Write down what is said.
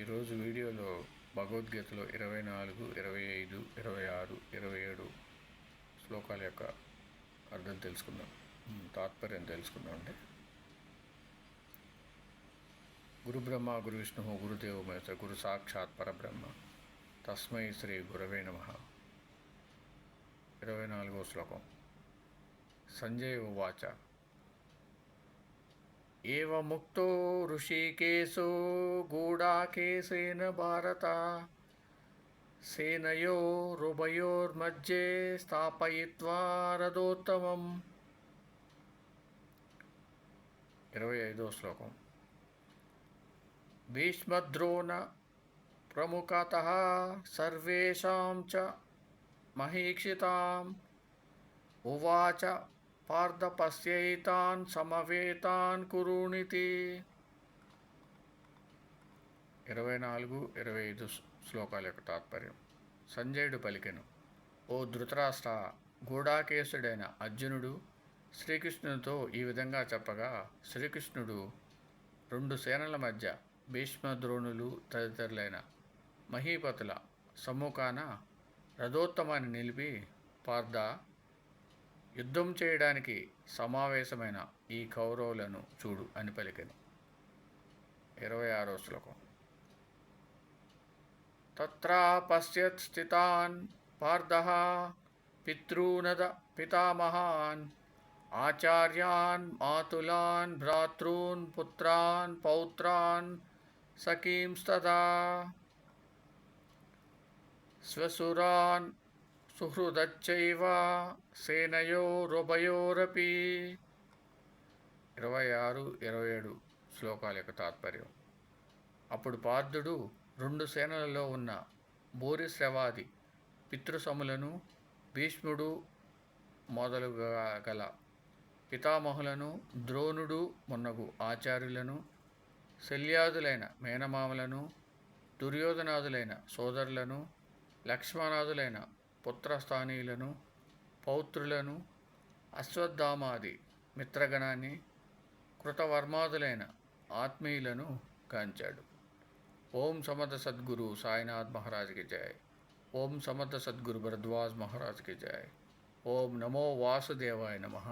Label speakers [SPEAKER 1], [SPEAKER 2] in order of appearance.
[SPEAKER 1] ఈరోజు వీడియోలో భగవద్గీతలో ఇరవై నాలుగు ఇరవై ఐదు ఇరవై ఆరు ఇరవై ఏడు శ్లోకాల యొక్క అర్థం తెలుసుకుందాం తాత్పర్యం తెలుసుకుందాం అంటే గురు బ్రహ్మ గురు విష్ణు గురుదేవ మహేశ్వర గురు సాక్షాత్ పరబ్రహ్మ తస్మై శ్రీ గురవే నమ ఇరవై నాలుగో శ్లోకం సంజయ్ వాచ ఏముక్తో ఋషికేశో గూఢాకేశేన భారత సేనయో రుభయోర్మధ్యే స్థాపయిత్వా రథోత్తమం ఇరవై ఐదో శ్లోకం భీష్మద్రోణ ప్రముఖత సర్వేషాం చ మహీక్షితాం ఉవాచ పార్థ పశ్యైతాన్ సమవేతాన్ కురుణితి ఇరవై నాలుగు ఇరవై ఐదు శ్లోకాల యొక్క తాత్పర్యం సంజయుడు పలికెను ఓ ధృతరాష్ట్ర గూఢాకేశుడైన అర్జునుడు శ్రీకృష్ణునితో ఈ విధంగా చెప్పగా శ్రీకృష్ణుడు రెండు సేనల మధ్య భీష్మద్రోణులు తదితరులైన మహీపతుల సమ్ముఖాన రథోత్తమాన్ని నిలిపి పార్థ యుద్ధం చేయడానికి సమావేశమైన ఈ కౌరవులను చూడు అని పలికెను ఇరవై ఆరో శ్లోకం త్రా పశ్యత్ స్థితాన్ పార్థ పితృనద పితామహాన్ ఆచార్యాన్ మాతులాన్ భ్రాతృన్ పుత్రాన్ పౌత్రాన్ సఖీంస్త స్వసురాన్ సుహృదచ్చైవ సేనయోరుభయోరపి ఇరవై ఆరు ఇరవై ఏడు శ్లోకాల యొక్క తాత్పర్యం అప్పుడు పార్థుడు రెండు సేనలలో ఉన్న భూరిశ్రవాది పితృసములను భీష్ముడు మొదలుగా గల పితామహులను ద్రోణుడు మున్నగు ఆచార్యులను శల్యాదులైన మేనమామలను దుర్యోధనాదులైన సోదరులను లక్ష్మణాదులైన పుత్రస్థానీయులను పౌత్రులను అశ్వత్థామాది మిత్రగణాన్ని కృతవర్మాదులైన ఆత్మీయులను కాంచాడు ఓం సమర్థ సద్గురు సాయినాథ్ మహారాజ్కి జాయ్ ఓం సమర్థ సద్గురు భరద్వాజ్ మహారాజ్కి జయ ఓం నమో వాసుదేవాయ నమః